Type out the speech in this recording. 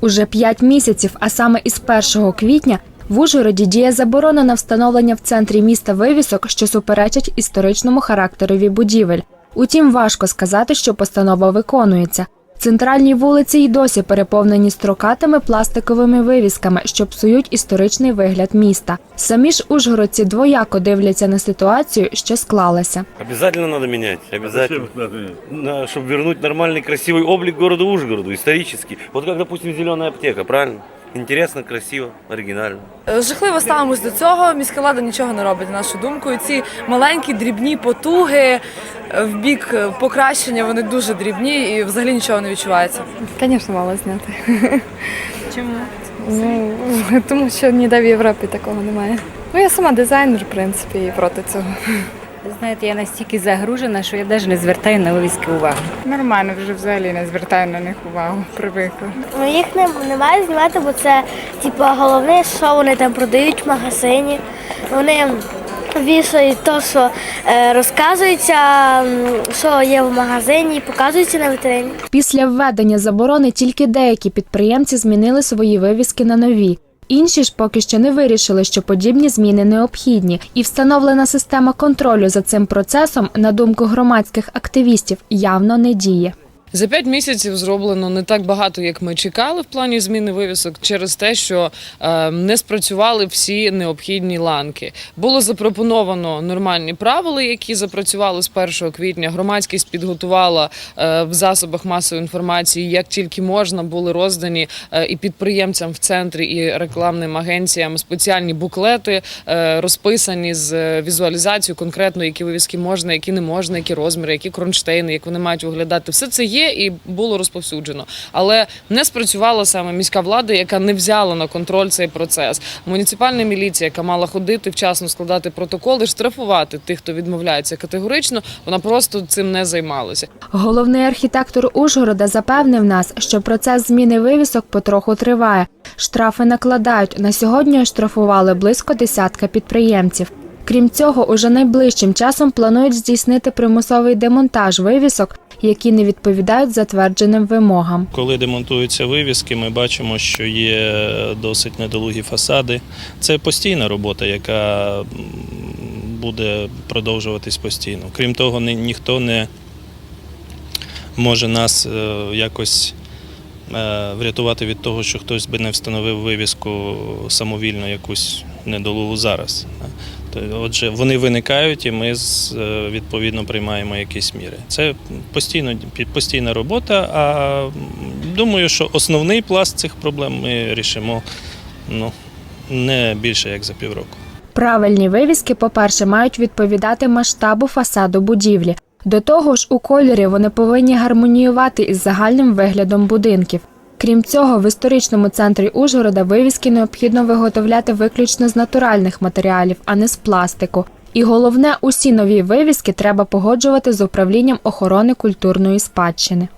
Уже п'ять місяців, а саме із 1 квітня, в Ужгороді діє заборона на встановлення в центрі міста вивісок, що суперечать історичному характерові будівель. Утім, важко сказати, що постанова виконується. Центральні вулиці й досі переповнені строкатими пластиковими вивісками, що псують історичний вигляд міста. Самі ж ужгородці двояко дивляться на ситуацію, що склалася. Обязательно надо менять, обязательно. На- чтобы вернуть нормальный, красивый облик городу Ужгороду, исторический. Вот как, допустим, зеленая аптека, правильно? Интересно, красиво, оригинально. Е, Жахливо ставимось до цього. Міська влада нічого не робить, на нашу думку. І ці маленькі дрібні потуги е, в бік е, покращення, вони дуже дрібні і взагалі нічого не відчувається. Звісно, мало зняти. Чому? Ну, тому що ніде в Європі такого немає. Ну, я сама дизайнер, в принципі, і проти цього. Знаєте, я настільки загружена, що я навіть не звертаю на вивіски увагу. Нормально, вже взагалі не звертаю на них увагу, привикла. Ну, їх не, немає знімати, бо це типу, головне, що вони там продають в магазині. Вони вішають те, що е, розказується, що є в магазині, показується на вітрині. Після введення заборони тільки деякі підприємці змінили свої вивіски на нові. Інші ж поки що не вирішили, що подібні зміни необхідні, і встановлена система контролю за цим процесом, на думку громадських активістів, явно не діє. За п'ять місяців зроблено не так багато, як ми чекали в плані зміни вивісок, через те, що е, не спрацювали всі необхідні ланки. Було запропоновано нормальні правила, які запрацювали з 1 квітня. Громадськість підготувала е, в засобах масової інформації, як тільки можна, були роздані е, і підприємцям в центрі, і рекламним агенціям спеціальні буклети, розписані з візуалізацією конкретно, які вивіски можна, які не можна, які розміри, які кронштейни, як вони мають виглядати. Все це є і було розповсюджено. Але не спрацювала саме міська влада, яка не взяла на контроль цей процес. Муніципальна міліція, яка мала ходити вчасно складати протоколи, штрафувати тих, хто відмовляється категорично, вона просто цим не займалася. Головний архітектор Ужгорода запевнив нас, що процес зміни вивісок потроху триває. Штрафи накладають. На сьогодні оштрафували близько десятка підприємців. Крім цього, уже найближчим часом планують здійснити примусовий демонтаж вивісок, які не відповідають затвердженим вимогам. Коли демонтуються вивіски, ми бачимо, що є досить недолугі фасади. Це постійна робота, яка буде продовжуватись постійно. Крім того, ні- ніхто не може нас е, якось е, врятувати від того, що хтось би не встановив вивіску самовільно якусь недолугу зараз. То, Отже, вони виникають, і ми е, відповідно приймаємо якісь міри. Це постійно постійна робота. А думаю, що основний пласт цих проблем ми рішимо ну, не більше як за півроку. Правильні вивіски, по-перше, мають відповідати масштабу фасаду будівлі. До того ж, у кольорі вони повинні гармоніювати із загальним виглядом будинків. Крім цього, в історичному центрі Ужгорода вивіски необхідно виготовляти виключно з натуральних матеріалів, а не з пластику. І головне, усі нові вивіски треба погоджувати з управлінням охорони культурної спадщини.